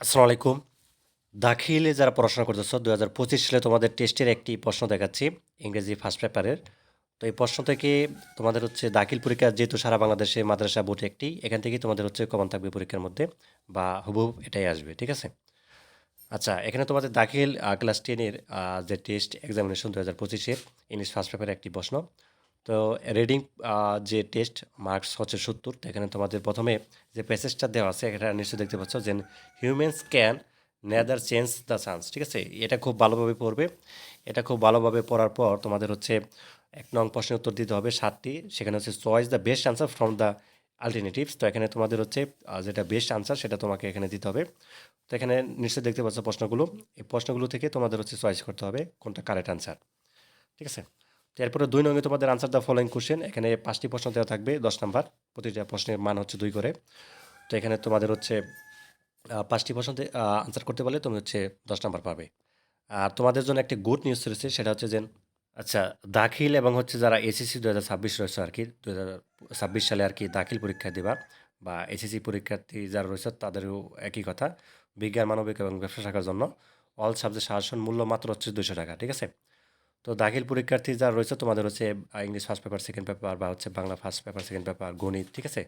আসসালামু আলাইকুম। দাখিলে যারা পড়াশোনা করতেছো দু হাজার পঁচিশ সালে তোমাদের টেস্টের একটি প্রশ্ন দেখাচ্ছি, ইংরেজি ফার্স্ট পেপারের তো এই প্রশ্ন থেকে তোমাদের হচ্ছে দাখিল পরীক্ষা, যেহেতু সারা বাংলাদেশে মাদ্রাসা বোর্ড একটি, এখান থেকেই তোমাদের হচ্ছে কমন থাকবে পরীক্ষার মধ্যে, বা হুবহু এটাই আসবে, ঠিক আছে? আচ্ছা এখানে তোমাদের দাখিল ক্লাস টেনের যে টেস্ট এক্সামিনেশন দু হাজার পঁচিশের ইংলিশ ফার্স্ট পেপারের একটি প্রশ্ন। তো রিডিং যে টেস্ট মার্কস হচ্ছে সত্তর, তো এখানে তোমাদের প্রথমে যে প্যাসেজটা দেওয়া আছে, এটা নিশ্চয়ই দেখতে পাচ্ছ যে humans can neither change the chance ঠিক আছে? এটা খুব ভালোভাবে পড়বে। এটা খুব ভালোভাবে পড়ার পর তোমাদের হচ্ছে এক নং প্রশ্নের উত্তর দিতে হবে সাতটি, সেখানে হচ্ছে choice the best answer from the alternatives তো এখানে তোমাদের হচ্ছে যেটা বেস্ট আনসার সেটা তোমাকে এখানে দিতে হবে। তো এখানে নিশ্চয়ই দেখতে পাচ্ছ প্রশ্নগুলো। এই প্রশ্নগুলো থেকে তোমাদের হচ্ছে চয়েস করতে হবে কোনটা কারেক্ট আনসার ঠিক আছে? এরপরে দুই নঙ্গে তোমাদের আনসার দ্য ফলোয়িং কোশ্চেন এখানে পাঁচটি প্রশ্ন দেওয়া থাকবে, দশ নাম্বার। প্রতিটা প্রশ্নের মান হচ্ছে দুই করে। তো এখানে তোমাদের হচ্ছে পাঁচটি প্রশ্ন আনসার করতে পারলে তুমি হচ্ছে দশ নাম্বার পাবে। আর তোমাদের জন্য একটি গুড নিউজ রয়েছে, সেটা হচ্ছে যে আচ্ছা দাখিল এবং হচ্ছে যারা এসএসসি দু হাজার ছাব্বিশ রয়েছে আর কি দু হাজার ছাব্বিশ সালে আর কি দাখিল পরীক্ষা দেবা, বা এসএসসি পরীক্ষার্থী যারা রয়েছে তাদেরও একই কথা, বিজ্ঞান, মানবিক এবং ব্যবসা শাখার জন্য। অল সাবজেক্ট সাজেশন মূল্য মাত্র হচ্ছে দুশো টাকা, ঠিক আছে? তো দাখিল পরীক্ষার্থী যারা রয়েছে, তোমাদের হচ্ছে English first paper second paper বা হচ্ছে Bangla first paper second paper গণিত, ঠিক আছে?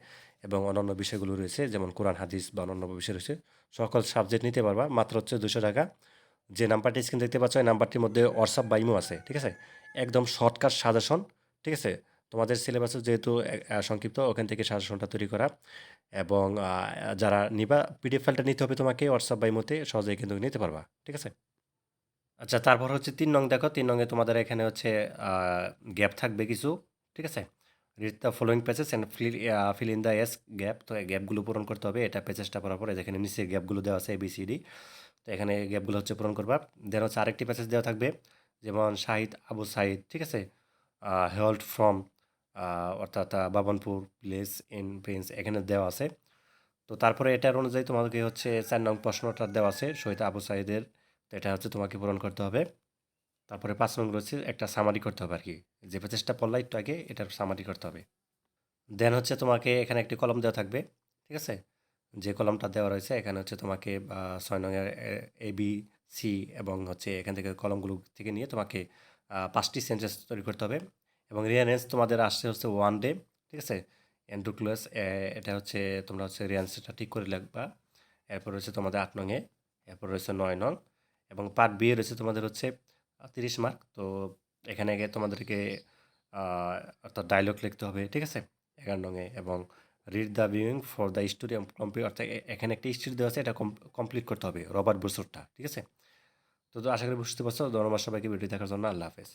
এবং অন্যান্য বিষয়গুলো রয়েছে, যেমন কোরআন, হাদিস বা অন্যান্য বিষয় রয়েছে, সকল সাবজেক্ট নিতে পারবা। মাত্র হচ্ছে দুশো টাকা। যে নাম্বারটি স্ক্রিন দেখতে পাচ্ছ, এই নাম্বারটির মধ্যে হোয়াটসঅ্যাপ বা ইমো আছে, ঠিক আছে? একদম শর্টকাট সাজেশন ঠিক আছে? তোমাদের সিলেবাসে যেহেতু সংক্ষিপ্ত, ওখান থেকে সাজেশনটা তৈরি করা। এবং যারা নিবা পিডিএফ ফাইলটা নিতে হবে তোমাকে হোয়াটসঅ্যাপ বা ইমোতে সহজেই কিন্তু নিতে পারবা, ঠিক আছে? আচ্ছা তারপর হচ্ছে তিন নং দেখো, তিন নংয়ে তোমাদের এখানে হচ্ছে গ্যাপ থাকবে কিছু, ঠিক আছে? Read the following passages and fill fill in the S gap তো এই গ্যাপগুলো পূরণ করতে হবে, এটা প্যাচেসটা পড়ার পরে যেখানে নিচে গ্যাপগুলো দেওয়া আছে এবিসিডি তো এখানে গ্যাপগুলো হচ্ছে পূরণ করবা। দেন হচ্ছে আরেকটি প্যাচেস দেওয়া থাকবে, যেমন শাহিদ আবু সাহিদ ঠিক আছে? হেল্ড ফ্রম অর্থাৎ বাবনপুর প্লেস ইন প্রিন্স এখানে দেওয়া আছে। তো তারপরে এটার অনুযায়ী তোমাকে হচ্ছে চার নং প্রশ্নটা দেওয়া আছে, শহীদ আবু সাইদের তো এটা হচ্ছে তোমাকে পূরণ করতে হবে। তারপরে পাঁচ নং হচ্ছে একটা সামারি করতে হবে আর কি যে পেজেসটা পড়লা একটু আগে, এটার সামারি করতে হবে। দেন হচ্ছে তোমাকে এখানে একটি কলম দেওয়া থাকবে, ঠিক আছে? যে কলমটা দেওয়া রয়েছে, এখানে হচ্ছে তোমাকে ছয় নংয়ের এ বি, সি এবং হচ্ছে এখান থেকে কলমগুলো থেকে নিয়ে তোমাকে পাঁচটি সেন্টেন্স তৈরি করতে হবে। এবং রিয়ানেন্স তোমাদের আসছে হচ্ছে ওয়ান ডে ঠিক আছে? এন্ড্রোক্লাস এটা হচ্ছে, তোমরা হচ্ছে রিয়ান্সটা ঠিক করে লাগবা এরপর রয়েছে তোমাদের আট নংয়ে এরপর রয়েছে নয় নং। এবং পার্ট বি রয়েছে তোমাদের হচ্ছে তিরিশ মার্ক তো এখানে গিয়ে তোমাদেরকে অর্থাৎ ডায়লগ লিখতে হবে, ঠিক আছে? এগারো নংয়ে এবং read the viewing for the story complete অর্থাৎ এখানে একটা স্টোরি দেওয়া আছে, এটা কমপ্লিট করতে হবে, রবার্ট বসুরটা, ঠিক আছে? তো তো আশা করি বুঝতে পারছ, ধন্যবাদ সবাইকে ভিডিও দেখার জন্য, আল্লাহ হাফেজ।